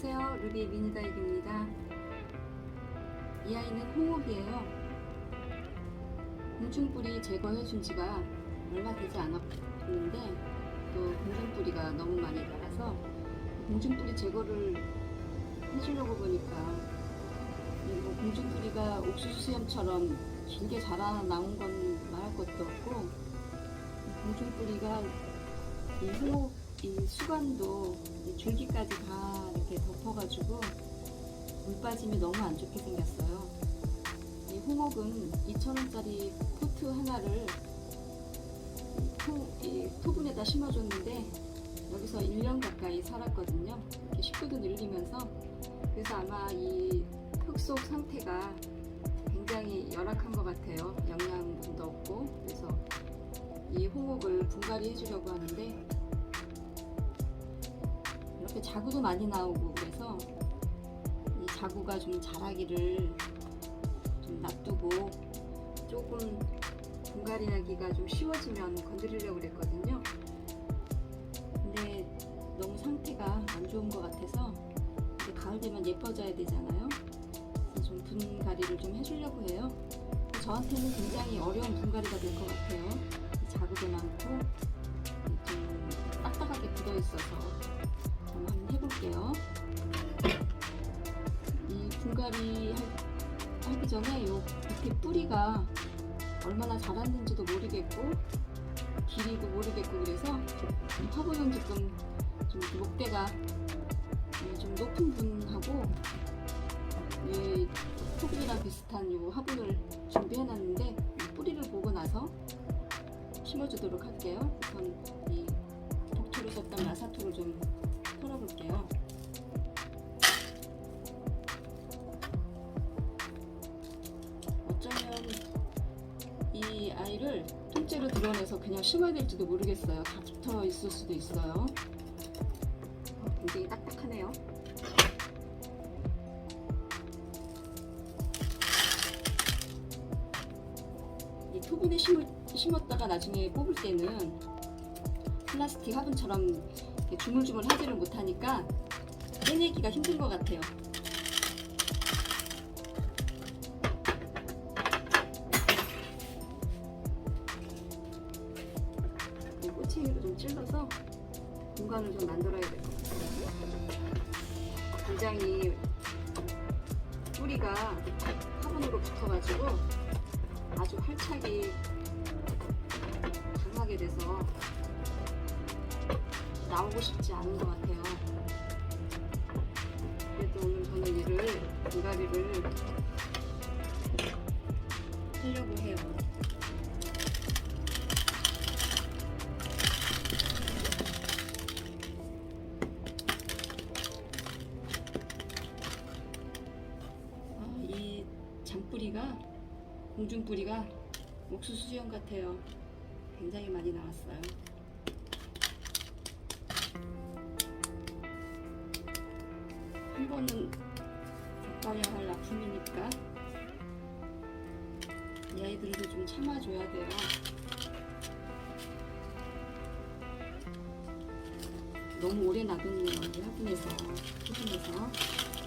안녕하세요. 루비 미니다육입니다. 이 아이는 홍옥이에요. 공중뿌리 제거해 준 지가 얼마 되지 않았는데 또 공중뿌리가 너무 많이 나가서 공중뿌리 제거를 해주려고 보니까 이뭐 공중뿌리가 옥수수 수염처럼 길게 자라 나온 건 말할 것도 없고 공중뿌리가 이 홍옥 이 수관도 이 줄기까지 다 이렇게 덮어가지고 물 빠짐이 너무 안 좋게 생겼어요. 이 홍옥은 2,000원짜리 포트 하나를 토분에다 심어줬는데 여기서 1년 가까이 살았거든요. 이렇게 식구도 늘리면서 그래서 아마 이 흙 속 상태가 굉장히 열악한 것 같아요. 영양분도 없고 그래서 이 홍옥을 분갈이 해주려고 하는데 이렇게 자구도 많이 나오고 그래서 이 자구가 좀 자라기를 좀 놔두고 조금 분갈이하기가 좀 쉬워지면 건드리려고 그랬거든요. 근데 너무 상태가 안 좋은 것 같아서 이제 가을 되면 예뻐져야 되잖아요. 그래서 좀 분갈이를 좀 해주려고 해요. 저한테는 굉장히 어려운 분갈이가 될 것 같아요. 이 자구도 많고 좀 딱딱하게 굳어 있어서 분갈이 하- 하기 전에 요 밑에 뿌리가 얼마나 자랐는지도 모르겠고 길이도 모르겠고 그래서 이 화분은 지금 좀 목대가 음, 좀 높은 분하고 이 토끼랑 비슷한 요 화분을 준비해놨는데 이 뿌리를 보고 나서 심어주도록 할게요. 우선 이 독초로 썼던 마사토를 좀 털어볼게요. 드러내서 그냥 심어야 될지도 모르겠어요. 다 붙어 있을 수도 있어요. 어, 굉장히 딱딱하네요. 이 토분에 심을, 심었다가 나중에 뽑을 때는 플라스틱 화분처럼 주물주물 하지를 못하니까 떼내기가 힘든 것 같아요. 공간을 좀 만들어야 될 것 같아요. 굉장히 뿌리가 화분으로 붙어가지고 아주 활착이 강하게 돼서 나오고 싶지 않은 것 같아요. 그래도 오늘 저는 이를 분갈이를 하려고 해요. 공중 뿌리가 옥수수 수염 같아요. 굉장히 많이 나왔어요. 한 번은 겪어야 할 아픔이니까 이 아이들도 좀 참아줘야 돼요. 너무 오래 놔뒀네요. 화분에서, 화분에서.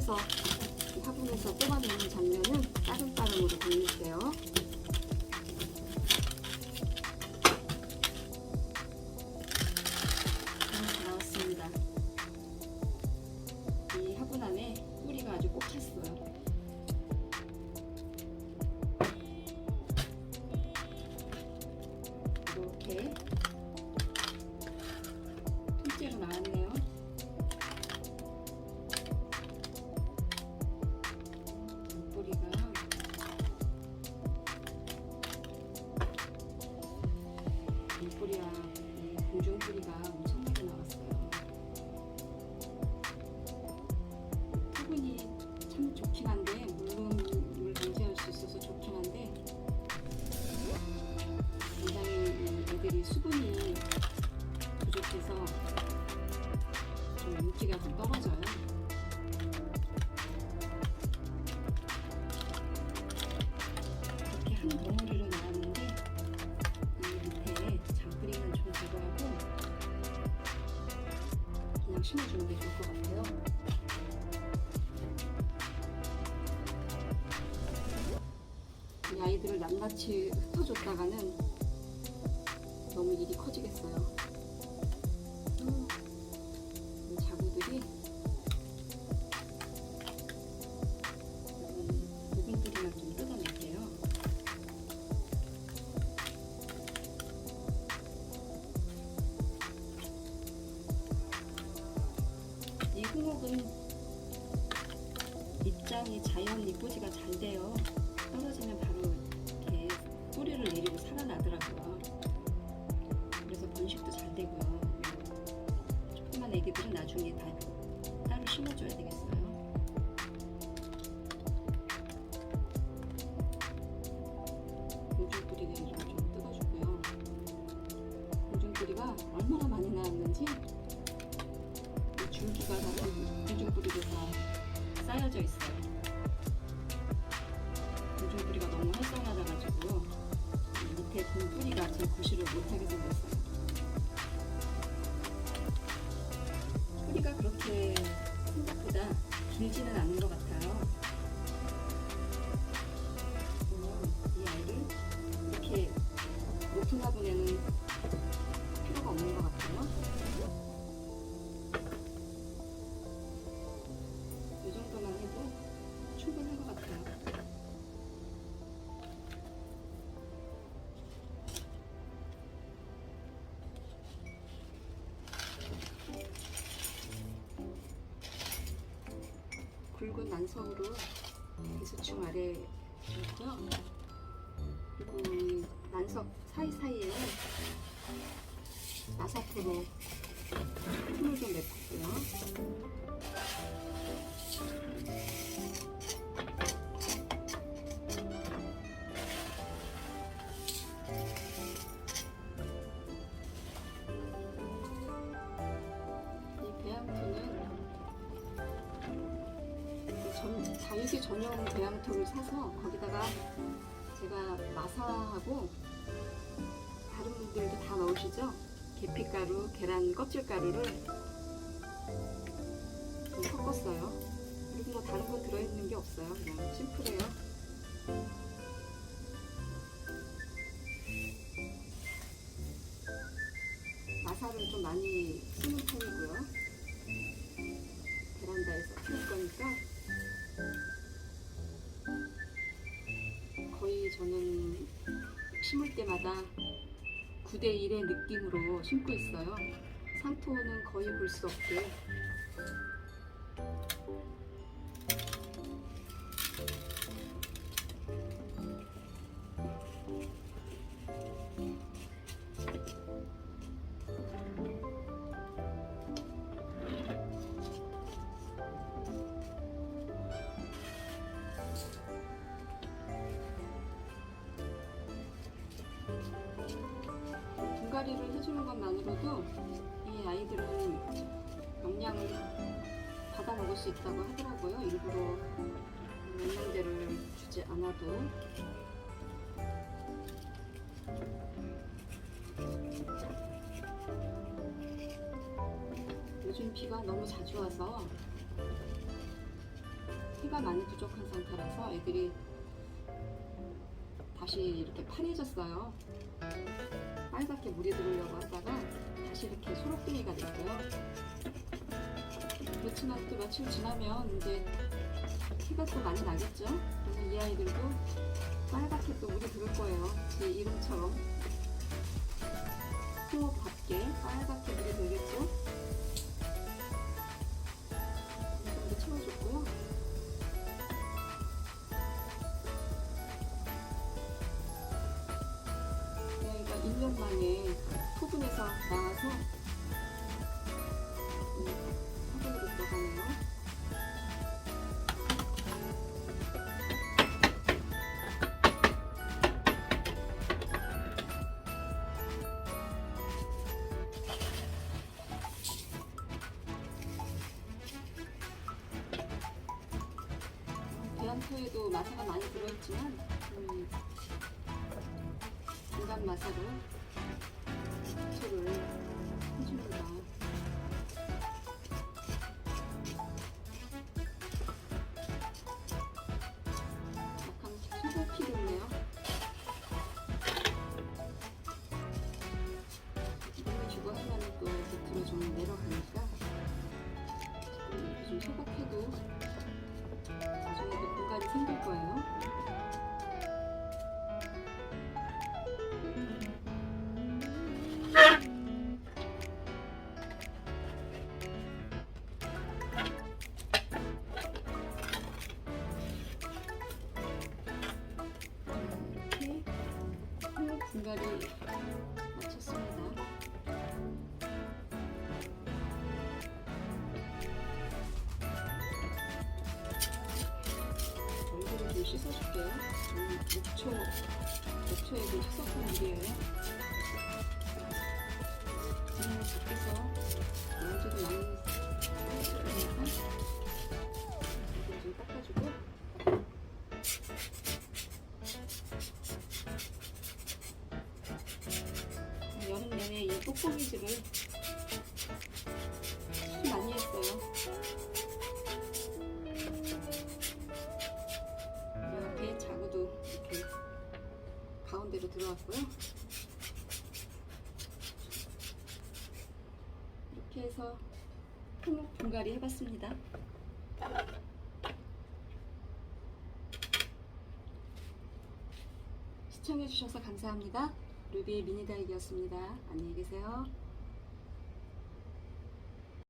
아이를 흙에서 수분이 부족해서 좀 윤기가 좀 떨어져요. 이렇게 한 덩어리로 나왔는데 이 밑에 장뿌리만 좀 제거하고 그냥 심어주는 게 좋을 것 같아요. 이 아이들을 낱낱이 흩어줬다가는 너무 일이 커지겠어요. 심어줘야 되겠어요. 공중뿌리를 좀 뜯어주고요. 공중뿌리가 얼마나 많이 나왔는지 이 줄기가 다 공중뿌리로 다 쌓여져 있어요. 공중뿌리가 너무 활성화돼가지고 이 밑에 공뿌리가 지금 구실을 못하게 생겼어요. 길지는 않은 것 같아요. 굵은 난석으로 배수충 아래 줬고요. 그리고 이 난석 사이사이에 나사포로 풀을 좀 맺고요. 다육이 전용 배양토를 사서 거기다가 제가 마사하고 다른 분들도 다 넣으시죠? 계피가루, 계란 껍질가루를 좀 섞었어요. 그리고 뭐 다른 건 들어있는 게 없어요. 그냥 심플해요. 마사를 좀 많이 쓰는 편이고요. 심을 때마다 9대 1의 느낌으로 심고 있어요. 상토는 거의 볼 수 없게. 분갈이를 해주는 것만으로도 이 아이들은 영양을 받아 먹을 수 있다고 하더라고요. 일부러 영양제를 주지 않아도. 요즘 비가 너무 자주 와서 해가 많이 부족한 상태라서 애들이 다시 이렇게 파래졌어요. 빨갛게 물이 들어오려고 하다가 다시 이렇게 초록둥이가 됐고요. 그렇지만 또 며칠 지나면 이제 해가 또 많이 나겠죠? 그러면 이 아이들도 빨갛게 또 물이 들을 거예요. 제 이름처럼 홍옥답게 빨갛게 물이 들겠 있지만 음, 중간 마사로 식초를 해줍니다. 약간 필요해요. 이렇게 주고 하면 또 밑으로 좀 내려가니까 지금 소각해도 나중에 또 공간이 생길 거예요. 이렇게 분갈이 마쳤습니다. 씻어줄게요. 저는 목초, 목초에도 씻었던 물이에요. 오늘 밖에서 먼지도 많이 있으니까 이걸 좀 닦아주고 여름 내내 이 뽁뽁이질을 가운데로 들어왔고요. 이렇게 해서 토목 분갈이 해봤습니다. 시청해주셔서 감사합니다. 루비의 미니 다육이었습니다. 안녕히 계세요.